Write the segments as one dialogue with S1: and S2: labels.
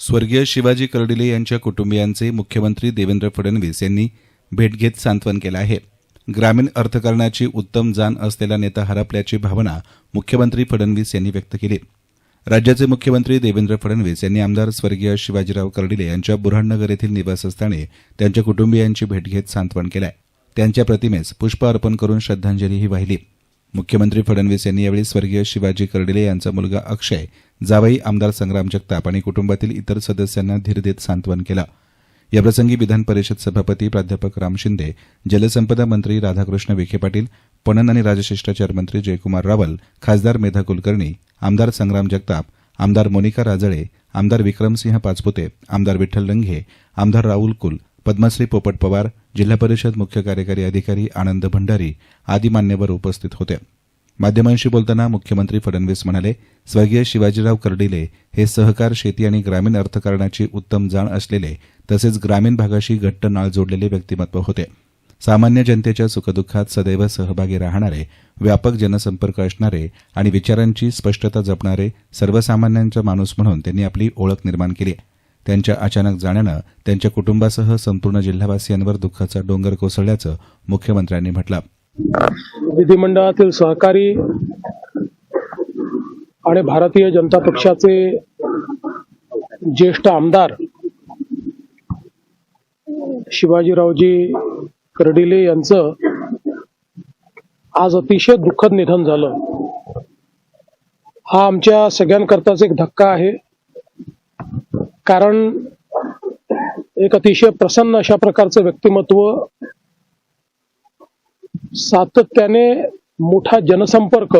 S1: स्वर्गीय शिवाजी कर्डिले यांच्या कुटुंबियांचे मुख्यमंत्री देवेंद्र फडणवीस यांनी भेट घेत सांत्वन केलं आहे. ग्रामीण अर्थकारणाची उत्तम जाण असलेला नेता हरपल्याची भावना मुख्यमंत्री फडणवीस यांनी व्यक्त केली. राज्याचे मुख्यमंत्री देवेंद्र फडणवीस यांनी आमदार स्वर्गीय शिवाजीराव कर्डिले यांच्या बुरहाणनगर येथील निवासस्थानी त्यांच्या कुटुंबियांची भेट घेत सांत्वन केलं त्यांच्या प्रतिमेस पुष्प अर्पण करून श्रद्धांजलीही वाहिली. मुख्यमंत्री फडणवीस यांनी यावेळी स्वर्गीय शिवाजी कर्डिले यांचा मुलगा अक्षय जावई आमदार संग्राम जगताप आणि कुटुंबातील इतर सदस्यांना धीर देत सांत्वन केलं. याप्रसंगी विधान परिषद सभापती प्राध्यापक राम शिंदे जलसंपदा मंत्री राधाकृष्ण विखे पाटील पणन आणि राजशिष्टाचार मंत्री जयकुमार रावल खासदार मेधा कुलकर्णी आमदार संग्राम जगताप आमदार मोनिका राजळे आमदार विक्रमसिंह पाचपुते आमदार विठ्ठल लंघे आमदार राहुल कुल पद्मश्री पोपट पवार जिल्हा परिषद मुख्य कार्यकारी अधिकारी आनंद भंडारी आदी मान्यवर उपस्थित होते. माध्यमांशी बोलताना मुख्यमंत्री फडणवीस म्हणाले स्वर्गीय शिवाजीराव कर्डिले हे सहकार शेती आणि ग्रामीण अर्थकारणाची उत्तम जाण असलेले तसेच ग्रामीण भागाशी घट्ट नाळ जोडलेले व्यक्तिमत्व होते. सामान्य जनतेच्या सुखदुःखात सदैव सहभागी राहणारे व्यापक जनसंपर्क असणारे आणि विचारांची स्पष्टता जपणारे सर्वसामान्यांचा माणूस म्हणून त्यांनी आपली ओळख निर्माण केली आहे. त्यांच्या अचानक जाण्यानं त्यांच्या कुटुंबासह संपूर्ण जिल्हावासियांवर दुःखाचा डोंगर कोसळल्याचं मुख्यमंत्र्यांनी म्हटलं.
S2: विधिमंडळातील सहकारी आणि भारतीय जनता पक्षाचे ज्येष्ठ आमदार शिवाजीरावजी कर्डिले यांचं आज अतिशय दुःखद निधन झालं. हा आमच्या सगळ्यांकरताच एक धक्का आहे. कारण एक अतिशय प्रसन्न अशा प्रकारचं व्यक्तिमत्व सातत्याने मोठा जनसंपर्क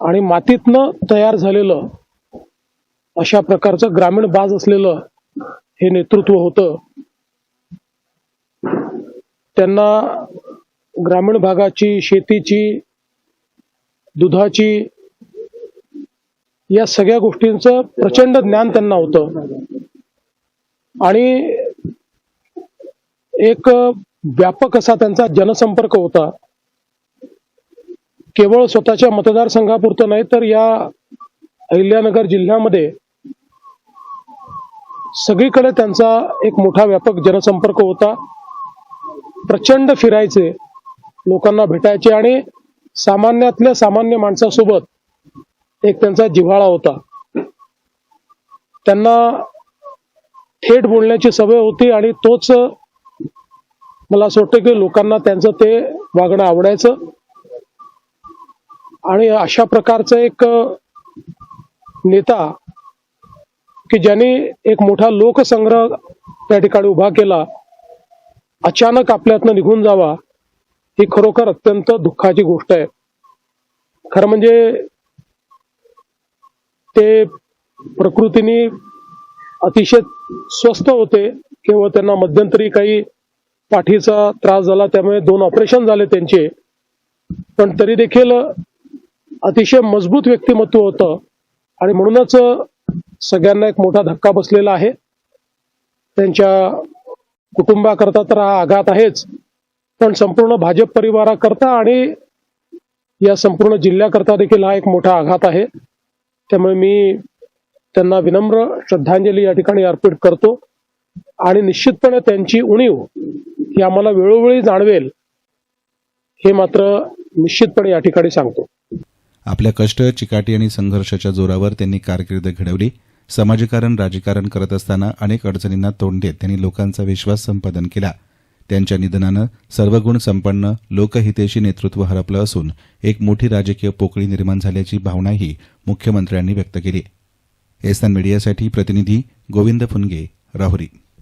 S2: आणि मातीतनं तयार झालेलं अशा प्रकारचं ग्रामीण बाज असलेलं हे नेतृत्व होतं. त्यांना ग्रामीण भागाची शेतीची दुधाची या सगळ्या गोष्टींचं प्रचंड ज्ञान त्यांना होतं. आणि एक व्यापक असा त्यांचा जनसंपर्क होता. केवळ स्वतःच्या मतदारसंघापुरतं नाही तर या अहिल्यानगर जिल्ह्यामध्ये सगळीकडे त्यांचा एक मोठा व्यापक जनसंपर्क होता. प्रचंड फिरायचे लोकांना भेटायचे आणि सामान्यातल्या सामान्य माणसासोबत एक त्यांचा जिव्हाळा होता. त्यांना थेट बोलण्याची सवय होती आणि तोच मला असं वाटतं की लोकांना त्यांचं ते वागणं आवडायचं. आणि अशा प्रकारचं एक नेता की ज्यांनी एक मोठा लोकसंग्रह त्या ठिकाणी उभा केला अचानक आपल्यातनं निघून जावा ही खरोखर अत्यंत दुःखाची गोष्ट आहे. खरं म्हणजे ते प्रकृतीने अतिशय स्वस्त होते केवळ त्यांना मध्यंतरी काही पाठीचा त्रास झाला त्यामुळे दोन ऑपरेशन झाले त्यांचे. पण तरी देखील अतिशय मजबूत व्यक्तिमत्व होतं. आणि म्हणूनच सगळ्यांना एक मोठा धक्का बसलेला आहे. त्यांच्या कुटुंबाकरता तर हा आघात आहेच पण संपूर्ण भाजप परिवाराकरता आणि या संपूर्ण जिल्ह्याकरता देखील हा एक मोठा आघात आहे. त्यामुळे मी त्यांना विनम्र श्रद्धांजली या ठिकाणी अर्पित करतो. आणि निश्चितपणे त्यांची उणीव ही आम्हाला वेळोवेळी जाणवेल हे मात्र निश्चितपणे या ठिकाणी सांगतो.
S1: आपल्या कष्ट चिकाटी आणि संघर्षाच्या जोरावर त्यांनी कारकीर्द घडवली. समाजकारण राजकारण करत असताना अनेक अडचणींना तोंड देत त्यांनी लोकांचा विश्वास संपादन केला. त्यांच्या निधनानं सर्वगुण संपन्न लोकहितेशी नेतृत्व हरपलं असून एक मोठी राजकीय पोकळी निर्माण झाल्याची भावनाही मुख्यमंत्र्यांनी व्यक्त केली. एसन मीडियासाठी प्रतिनिधी गोविंद फुनगे राहुरी.